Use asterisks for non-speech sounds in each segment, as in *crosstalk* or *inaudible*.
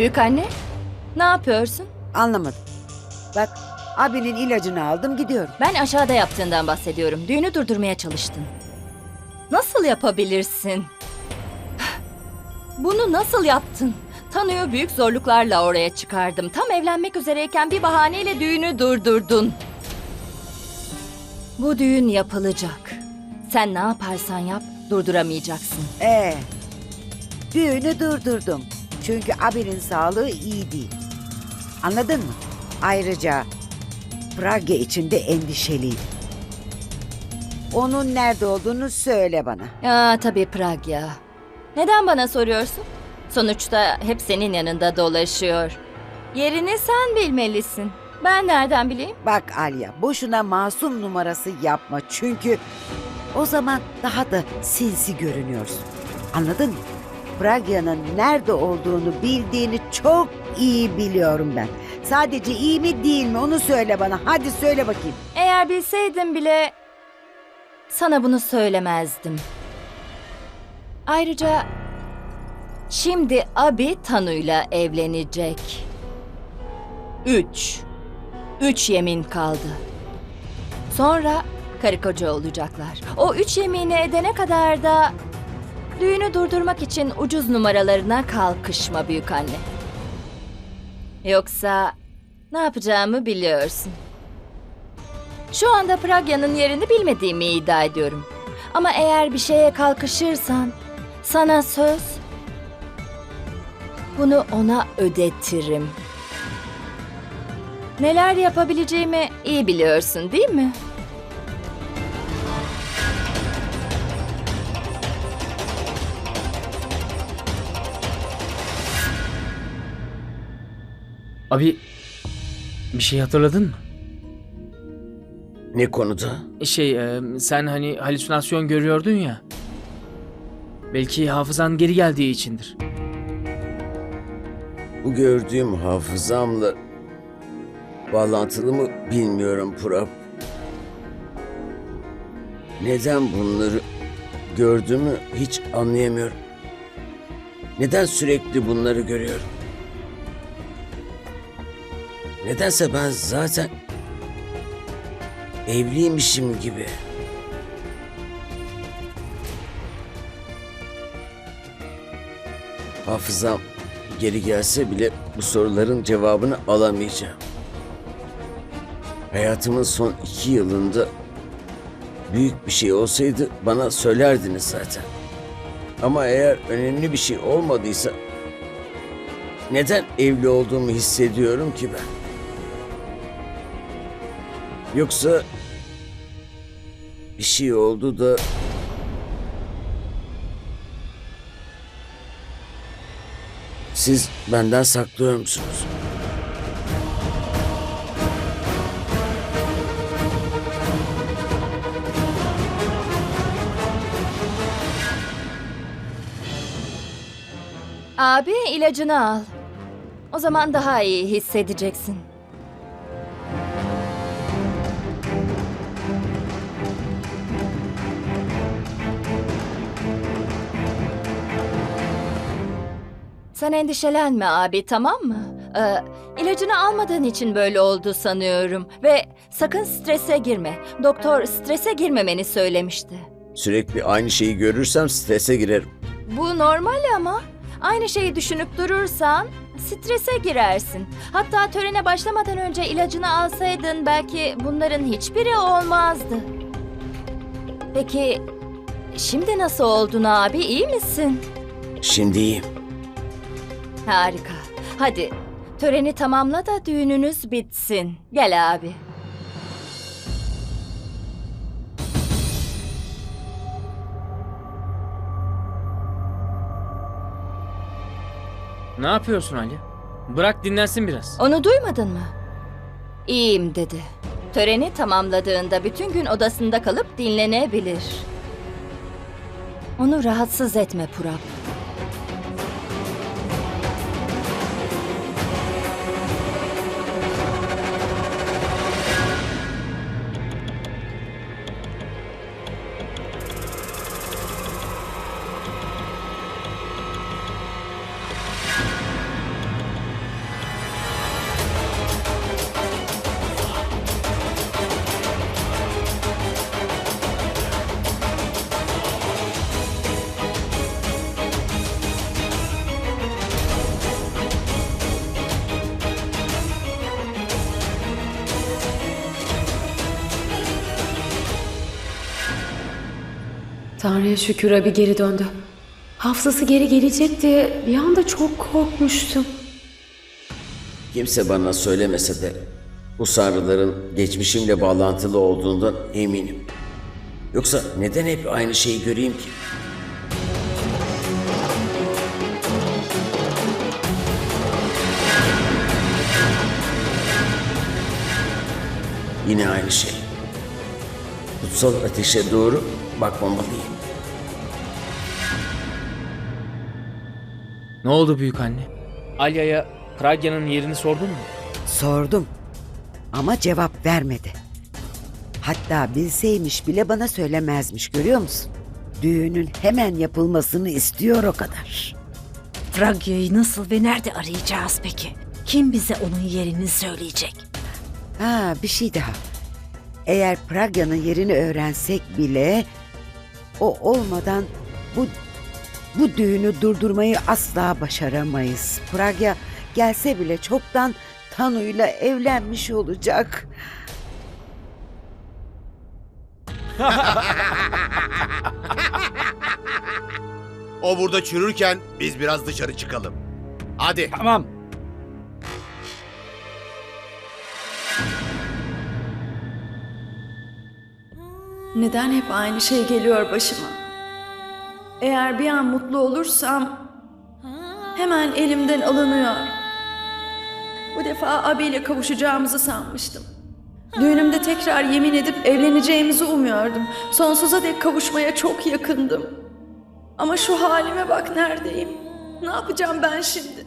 Büyük anne, ne yapıyorsun? Anlamadım. Bak abinin ilacını aldım gidiyorum. Ben aşağıda yaptığından bahsediyorum. Düğünü durdurmaya çalıştın. Nasıl yapabilirsin? Bunu nasıl yaptın? Tanıyor büyük zorluklarla oraya çıkardım. Tam evlenmek üzereyken bir bahaneyle düğünü durdurdun. Bu düğün yapılacak. Sen ne yaparsan yap durduramayacaksın. Ee, düğünü durdurdum. Çünkü abinin sağlığı iyi değil. Anladın mı? Ayrıca Pragya için de endişeliyim. Onun nerede olduğunu söyle bana. Ya tabii Pragya. Neden bana soruyorsun? Sonuçta hep senin yanında dolaşıyor. Yerini sen bilmelisin. Ben nereden bileyim? Bak Alya, boşuna masum numarası yapma çünkü o zaman daha da sinsi görünüyorsun. Anladın mı? Pragya'nın nerede olduğunu bildiğini çok iyi biliyorum ben. Sadece iyi mi değil mi onu söyle bana. Hadi söyle bakayım. Eğer bilseydim bile sana bunu söylemezdim. Ayrıca şimdi abi Tanu'yla evlenecek. Üç. Üç yemin kaldı. Sonra karı koca olacaklar. O üç yemini edene kadar da düğünü durdurmak için ucuz numaralarına kalkışma büyük anne. Yoksa ne yapacağımı biliyorsun. Şu anda Pragya'nın yerini bilmediğimi iddia ediyorum. Ama eğer bir şeye kalkışırsan sana söz bunu ona ödetirim. Neler yapabileceğimi iyi biliyorsun değil mi? Abi bir şey hatırladın mı? Ne konuda? Şey e, sen hani halüsinasyon görüyordun ya. Belki hafızan geri geldiği içindir. Bu gördüğüm hafızamla bağlantılı mı bilmiyorum Purap. Neden bunları gördüğümü hiç anlayamıyorum. Neden sürekli bunları görüyorum? Nedense ben zaten evliymişim gibi. Hafızam geri gelse bile bu soruların cevabını alamayacağım. Hayatımın son iki yılında büyük bir şey olsaydı bana söylerdiniz zaten. Ama eğer önemli bir şey olmadıysa neden evli olduğumu hissediyorum ki ben? Yoksa bir şey oldu da siz benden saklıyor musunuz? Abi ilacını al. O zaman daha iyi hissedeceksin. Sen endişelenme abi tamam mı? Ee, ilacını almadığın için böyle oldu sanıyorum. Ve sakın strese girme. Doktor strese girmemeni söylemişti. Sürekli aynı şeyi görürsem strese girerim. Bu normal ama aynı şeyi düşünüp durursan strese girersin. Hatta törene başlamadan önce ilacını alsaydın belki bunların hiçbiri olmazdı. Peki şimdi nasıl oldun abi iyi misin? Şimdi iyiyim. Harika. Hadi töreni tamamla da düğününüz bitsin. Gel abi. Ne yapıyorsun Ali? Bırak dinlensin biraz. Onu duymadın mı? İyiyim dedi. Töreni tamamladığında bütün gün odasında kalıp dinlenebilir. Onu rahatsız etme Purap. Tanrı'ya şükür abi geri döndü. Hafızası geri gelecek diye bir anda çok korkmuştum. Kimse bana söylemese de bu sanrıların geçmişimle bağlantılı olduğundan eminim. Yoksa neden hep aynı şeyi göreyim ki? Yine aynı şey. Kutsal ateşe doğru bakmamalıyım. Ne oldu büyük anne? Alya'ya Pragya'nın yerini sordun mu? Sordum ama cevap vermedi. Hatta bilseymiş bile bana söylemezmiş görüyor musun? Düğünün hemen yapılmasını istiyor o kadar. Fragya'yı nasıl ve nerede arayacağız peki? Kim bize onun yerini söyleyecek? Ha bir şey daha. Eğer Pragya'nın yerini öğrensek bile o olmadan bu bu düğünü durdurmayı asla başaramayız. Pragya gelse bile çoktan Tanu'yla evlenmiş olacak. *laughs* O burada çürürken biz biraz dışarı çıkalım. Hadi. Tamam. Neden hep aynı şey geliyor başıma? Eğer bir an mutlu olursam hemen elimden alınıyor. Bu defa abiyle kavuşacağımızı sanmıştım. Düğünümde tekrar yemin edip evleneceğimizi umuyordum. Sonsuza dek kavuşmaya çok yakındım. Ama şu halime bak neredeyim? Ne yapacağım ben şimdi?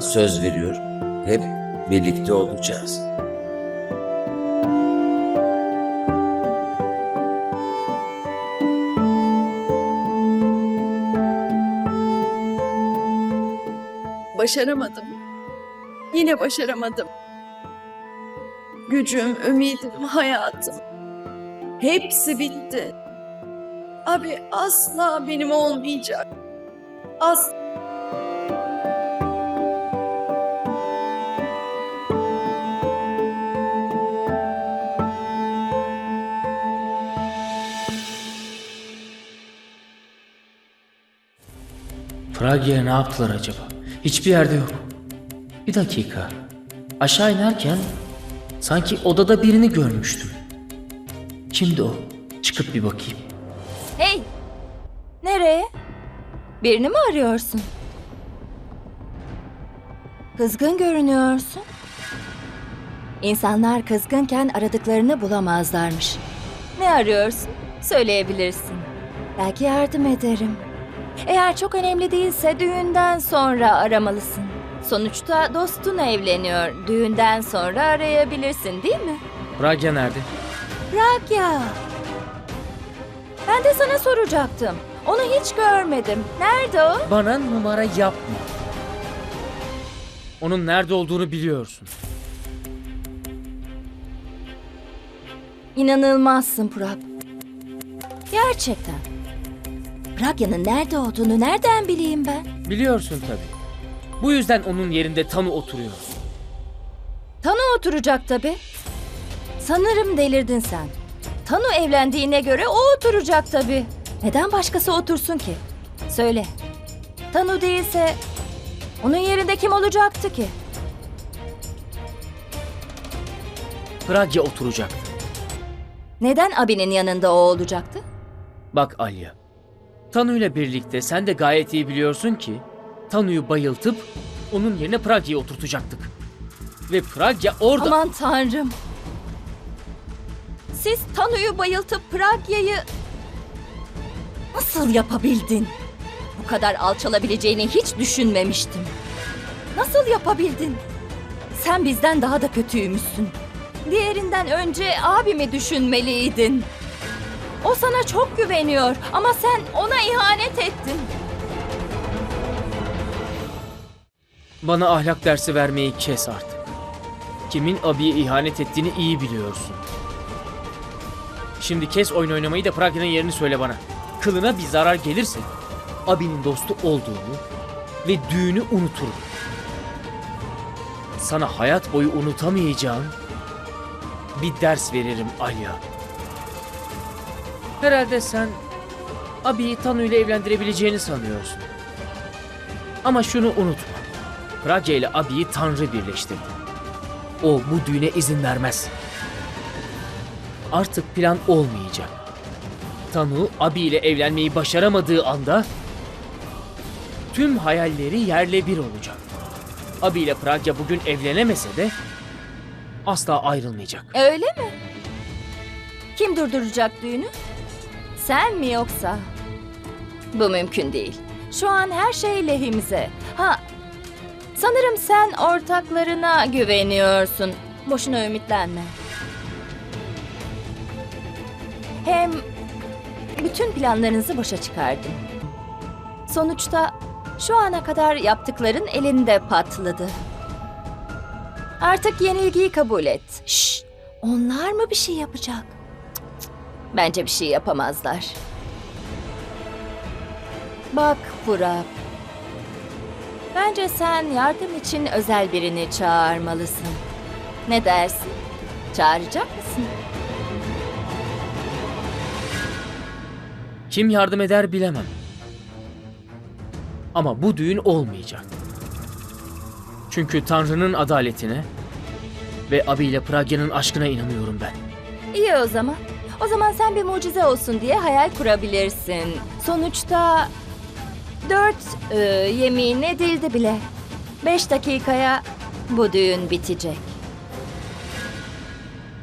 Söz veriyorum. Hep birlikte olacağız. Başaramadım. Yine başaramadım. Gücüm, ümidim, hayatım. Hepsi bitti. Abi asla benim olmayacak. As Pragya'ya ne yaptılar acaba? Hiçbir yerde yok. Bir dakika. Aşağı inerken sanki odada birini görmüştüm. Kimdi o? Çıkıp bir bakayım. Hey! Nereye? Birini mi arıyorsun? Kızgın görünüyorsun. İnsanlar kızgınken aradıklarını bulamazlarmış. Ne arıyorsun? Söyleyebilirsin. Belki yardım ederim. Eğer çok önemli değilse düğünden sonra aramalısın. Sonuçta dostun evleniyor. Düğünden sonra arayabilirsin değil mi? Pragya nerede? Pragya. Ben de sana soracaktım. Onu hiç görmedim. Nerede o? Bana numara yapma. Onun nerede olduğunu biliyorsun. İnanılmazsın Prab. Gerçekten. Pragya'nın nerede olduğunu nereden bileyim ben? Biliyorsun tabii. Bu yüzden onun yerinde Tanu oturuyor. Tanı oturacak tabii. Sanırım delirdin sen. Tanu evlendiğine göre o oturacak tabii. Neden başkası otursun ki? Söyle. Tanu değilse onun yerinde kim olacaktı ki? Pragya oturacaktı. Neden abinin yanında o olacaktı? Bak Alya. Tanu ile birlikte sen de gayet iyi biliyorsun ki Tanu'yu bayıltıp onun yerine Pragya'yı oturtacaktık. Ve Pragya orada... Aman tanrım. Siz Tanu'yu bayıltıp Pragya'yı nasıl yapabildin? Bu kadar alçalabileceğini hiç düşünmemiştim. Nasıl yapabildin? Sen bizden daha da kötüymüşsün. Diğerinden önce abimi düşünmeliydin. O sana çok güveniyor ama sen ona ihanet ettin. Bana ahlak dersi vermeyi kes artık. Kimin abiye ihanet ettiğini iyi biliyorsun. Şimdi kes oyun oynamayı da Pragya'nın yerini söyle bana. Kılına bir zarar gelirse abinin dostu olduğunu ve düğünü unuturum. Sana hayat boyu unutamayacağım bir ders veririm Alya. Herhalde sen abiyi Tanu ile evlendirebileceğini sanıyorsun. Ama şunu unutma. Pragya ile abiyi Tanrı birleştirdi. O bu düğüne izin vermez. Artık plan olmayacak. Tanu abi ile evlenmeyi başaramadığı anda tüm hayalleri yerle bir olacak. Abi ile Pragya bugün evlenemese de asla ayrılmayacak. Öyle mi? Kim durduracak düğünü? Sen mi yoksa? Bu mümkün değil. Şu an her şey lehimize. Ha, sanırım sen ortaklarına güveniyorsun. Boşuna ümitlenme. Hem bütün planlarınızı boşa çıkardım. Sonuçta şu ana kadar yaptıkların elinde patladı. Artık yenilgiyi kabul et. Şşş! Onlar mı bir şey yapacak? Bence bir şey yapamazlar. Bak Burak. Bence sen yardım için özel birini çağırmalısın. Ne dersin? Çağıracak mısın? Kim yardım eder bilemem. Ama bu düğün olmayacak. Çünkü Tanrı'nın adaletine ve Abi ile Pragya'nın aşkına inanıyorum ben. İyi o zaman. O zaman sen bir mucize olsun diye hayal kurabilirsin. Sonuçta dört e, yemin edildi bile. Beş dakikaya bu düğün bitecek.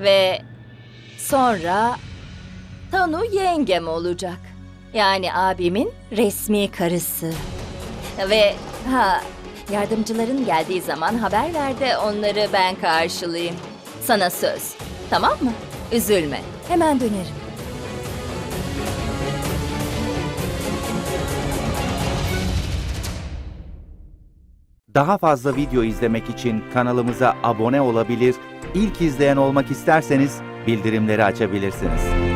Ve sonra Tanu yengem olacak. Yani abimin resmi karısı. Ve ha yardımcıların geldiği zaman haber ver de onları ben karşılayayım. Sana söz. Tamam mı? Üzülme. Hemen dönerim. Daha fazla video izlemek için kanalımıza abone olabilir, ilk izleyen olmak isterseniz bildirimleri açabilirsiniz.